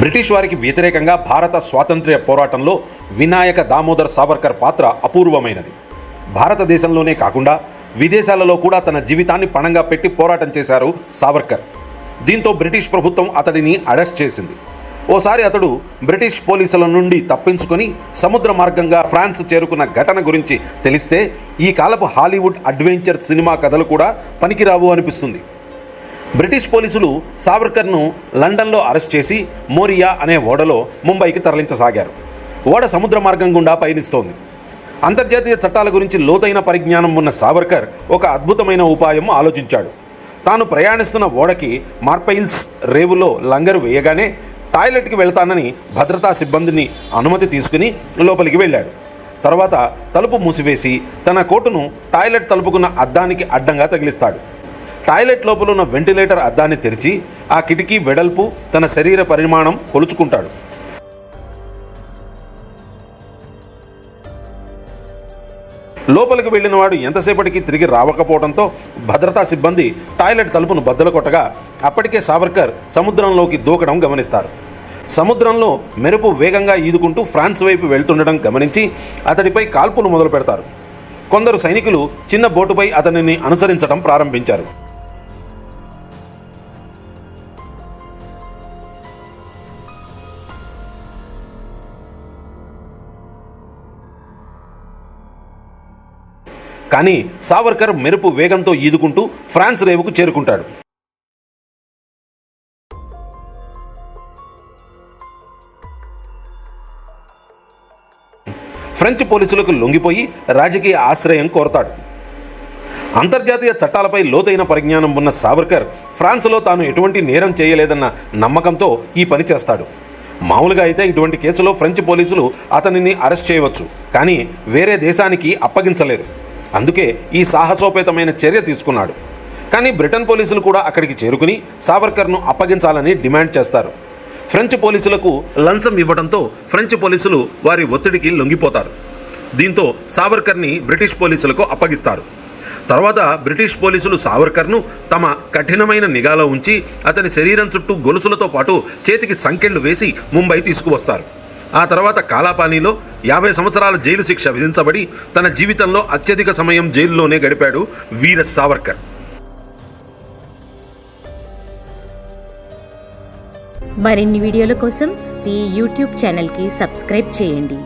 British వారికి వ్యతిరేకంగా భారత స్వాతంత్ర్య పోరాటంలో వినాయక దామోదర్ సావర్కర్ పాత్ర అపూర్వమైనది. భారతదేశంలోనే కాకుండా విదేశాలలో కూడా తన జీవితాన్ని పణంగా పెట్టి పోరాటం చేశారు సావర్కర్. దీంతో బ్రిటిష్ ప్రభుత్వం అతడిని అరెస్ట్ చేసింది. ఓసారి అతడు బ్రిటిష్ పోలీసుల నుండి తప్పించుకొని సముద్ర మార్గంగా ఫ్రాన్స్ చేరుకున్న ఘటన గురించి తెలిస్తే ఈ కాలపు హాలీవుడ్ అడ్వెంచర్ సినిమా కథలు కూడా పనికిరావు అనిపిస్తుంది. బ్రిటిష్ పోలీసులు సావర్కర్ను లండన్లో అరెస్ట్ చేసి మోరియా అనే ఓడలో ముంబైకి తరలించసాగారు. ఓడ సముద్ర మార్గం గుండా పయనిస్తోంది. అంతర్జాతీయ చట్టాల గురించి లోతైన పరిజ్ఞానం ఉన్న సావర్కర్ ఒక అద్భుతమైన ఉపాయం ఆలోచించాడు. తాను ప్రయాణిస్తున్న ఓడకి మార్పైల్స్ రేవులో లంగరు వేయగానే టాయిలెట్కి వెళ్తానని భద్రతా సిబ్బందిని అనుమతి తీసుకుని లోపలికి వెళ్ళాడు. తర్వాత తలుపు మూసివేసి తన కోటును టాయిలెట్ తలుపుకున్న అద్దానికి అడ్డంగా తగిలిస్తాడు. టాయిలెట్ లోపల ఉన్న వెంటిలేటర్ అద్దాన్ని తెరిచి ఆ కిటికీ వెడల్పు తన శరీర పరిమాణం కొలుచుకుంటాడు. లోపలికి వెళ్ళిన వాడు ఎంతసేపటికి తిరిగి రావకపోవడంతో భద్రతా సిబ్బంది టాయిలెట్ తలుపును బద్దలు కొట్టగా అప్పటికే సావర్కర్ సముద్రంలోకి దూకడం గమనిస్తారు. సముద్రంలో మెరుపు వేగంగా ఈదుకుంటూ ఫ్రాన్స్ వైపు వెళ్తుండడం గమనించి అతడిపై కాల్పులు మొదలు పెడతారు కొందరు సైనికులు చిన్న బోటుపై అతనిని అనుసరించడం ప్రారంభించారు. కానీ సావర్కర్ మెరుపు వేగంతో ఈదుకుంటూ ఫ్రాన్స్ రేవుకు చేరుకుంటాడు. ఫ్రెంచ్ పోలీసులకు లొంగిపోయి రాజకీయ ఆశ్రయం కోరతాడు. అంతర్జాతీయ చట్టాలపై లోతైన పరిజ్ఞానం ఉన్న సావర్కర్ ఫ్రాన్స్లో తాను ఎటువంటి నేరం చేయలేదన్న నమ్మకంతో ఈ పని చేస్తాడు. మామూలుగా అయితే ఇటువంటి కేసులో ఫ్రెంచ్ పోలీసులు అతనిని అరెస్ట్ చేయవచ్చు కానీ వేరే దేశానికి అప్పగించలేరు. అందుకే ఈ సాహసోపేతమైన చర్య తీసుకున్నాడు. కానీ బ్రిటన్ పోలీసులు కూడా అక్కడికి చేరుకుని సావర్కర్ను అప్పగించాలని డిమాండ్ చేస్తారు. ఫ్రెంచ్ పోలీసులకు లంచం ఇవ్వడంతో ఫ్రెంచ్ పోలీసులు వారి ఒత్తిడికి లొంగిపోతారు. దీంతో సావర్కర్ని బ్రిటిష్ పోలీసులకు అప్పగిస్తారు. తర్వాత బ్రిటిష్ పోలీసులు సావర్కర్ను తమ కఠినమైన నిఘాలో ఉంచి అతని శరీరం చుట్టూ గొలుసులతో పాటు చేతికి సంకెళ్ళు వేసి ముంబై తీసుకువస్తారు. ఆ తర్వాత కాలాపానీలో యాభై సంవత్సరాల జైలు శిక్ష విధించబడి తన జీవితంలో అత్యధిక సమయం జైల్లోనే గడిపాడు వీర సావర్కర్. మరిన్ని వీడియోల కోసం ఈ యూట్యూబ్ ఛానల్కి సబ్స్క్రైబ్ చేయండి.